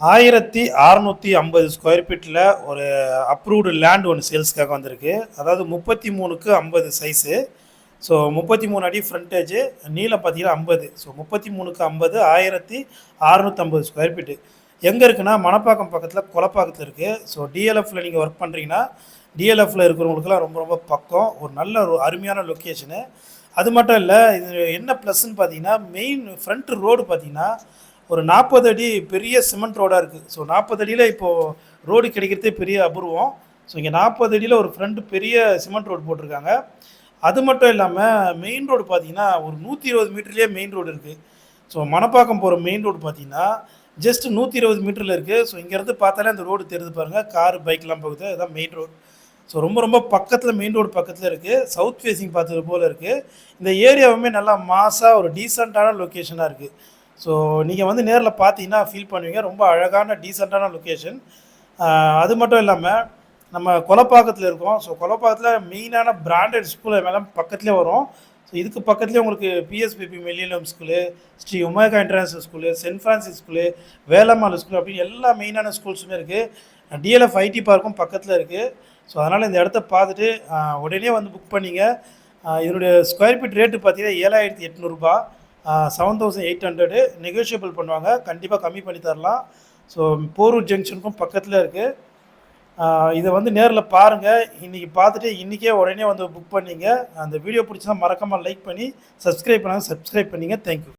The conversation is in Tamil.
ஆயிரத்தி அறநூற்றி ஐம்பது ஸ்கொயர் ஃபீட்டில் ஒரு அப்ரூவ்டு லேண்ட் ஒன்று சேல்ஸ்க்காக வந்திருக்கு. அதாவது முப்பத்தி மூணுக்கு ஐம்பது சைஸு ஸோ முப்பத்தி மூணு அடி ஃப்ரண்டேஜ் நீளம் பார்த்தீங்கன்னா ஐம்பது. ஸோ முப்பத்தி மூணுக்கு ஐம்பது ஆயிரத்தி அறநூற்றம்பது ஸ்கொயர் ஃபீட்டு எங்கே இருக்குன்னா மணப்பாக்கம் பக்கத்தில் கொலப்பாக்கத்தில் இருக்குது ஸோ டிஎல்எஃப்பில் நீங்கள் ஒர்க் பண்ணுறீங்கன்னா டிஎல்எஃப்பில் இருக்கிறவங்களுக்குலாம் ரொம்ப ரொம்ப பக்கம். ஒரு நல்ல ஒரு அருமையான லொக்கேஷனு அது மட்டும் இல்லை இது என்ன ப்ளஸ்ன்னு பார்த்தீங்கன்னா மெயின் ஃப்ரண்ட் ரோடு பார்த்தீங்கன்னா ஒரு நாற்பது அடி பெரிய சிமெண்ட் ரோடாக இருக்குது ஸோ நாற்பது அடியில் இப்போது ரோடு கிடைக்கிறதே பெரிய அபூர்வம். ஸோ இங்கே நாற்பது அடியில் ஒரு ஃப்ரண்ட் பெரிய சிமெண்ட் ரோடு போட்டிருக்காங்க. அது மட்டும் இல்லாமல் மெயின் ரோடு பார்த்தீங்கன்னா ஒரு நூற்றி இருபது மீட்டர்லேயே மெயின் ரோடு இருக்குது ஸோ மணப்பாக்கம் போகிற மெயின் ரோடு பார்த்தீங்கன்னா ஜஸ்ட் நூற்றி இருபது மீட்டரில் இருக்குது ஸோ இங்கேருந்து பார்த்தாலே அந்த ரோடு தெரிஞ்சு பாருங்கள் கார் பைக்லாம் போகுது. அதுதான் மெயின் ரோடு ஸோ ரொம்ப ரொம்ப பக்கத்தில் மெயின் ரோடு பக்கத்தில் இருக்குது சவுத் ஃபேஸிங் பார்த்தது போல் இருக்குது இந்த ஏரியாவுமே நல்லா மாசாக ஒரு டீசெண்டான லொக்கேஷனாக இருக்குது ஸோ நீங்கள் வந்து நேரில் பார்த்தீங்கன்னா ஃபீல் பண்ணுவீங்க. ரொம்ப அழகான டீசெண்டான லொக்கேஷன் அது மட்டும் இல்லாமல் நம்ம கொலப்பாக்கத்தில் இருக்கோம். ஸோ கொலப்பாக்கத்தில் மெயினான பிராண்டட் ஸ்கூல் எல்லாம் பக்கத்துலேயே வரும். ஸோ இதுக்கு பக்கத்துலேயே உங்களுக்கு PSBB Millennium school Sri Omega international school saint Francis school Velammal school அப்படின்னு எல்லா மெயினான ஸ்கூல்ஸுமே இருக்குது டிஎல்எஃப் ஐடி பார்க்கும் பக்கத்தில் இருக்குது ஸோ அதனால் இந்த இடத்த பார்த்துட்டு உடனே வந்து புக் பண்ணிங்க. இதனுடைய ஸ்கொயர் ஃபீட் ரேட்டு பார்த்தீங்கன்னா ஏழாயிரத்தி எட்நூறுபா seven thousand eight hundred negotiable பண்ணுவாங்க. கண்டிப்பாக கம்மி பண்ணி தரலாம். ஸோ போரூர் ஜங்ஷனுக்கும் பக்கத்தில் இருக்குது இதை வந்து நேரில் பாருங்கள் இன்றைக்கி பார்த்துட்டு இன்றைக்கே உடனே வந்து புக் பண்ணிங்க. அந்த வீடியோ பிடிச்சா மறக்காமல் லைக் பண்ணி சப்ஸ்கிரைப் பண்ணாங்க சப்ஸ்கிரைப் பண்ணிங்க. தேங்க்யூ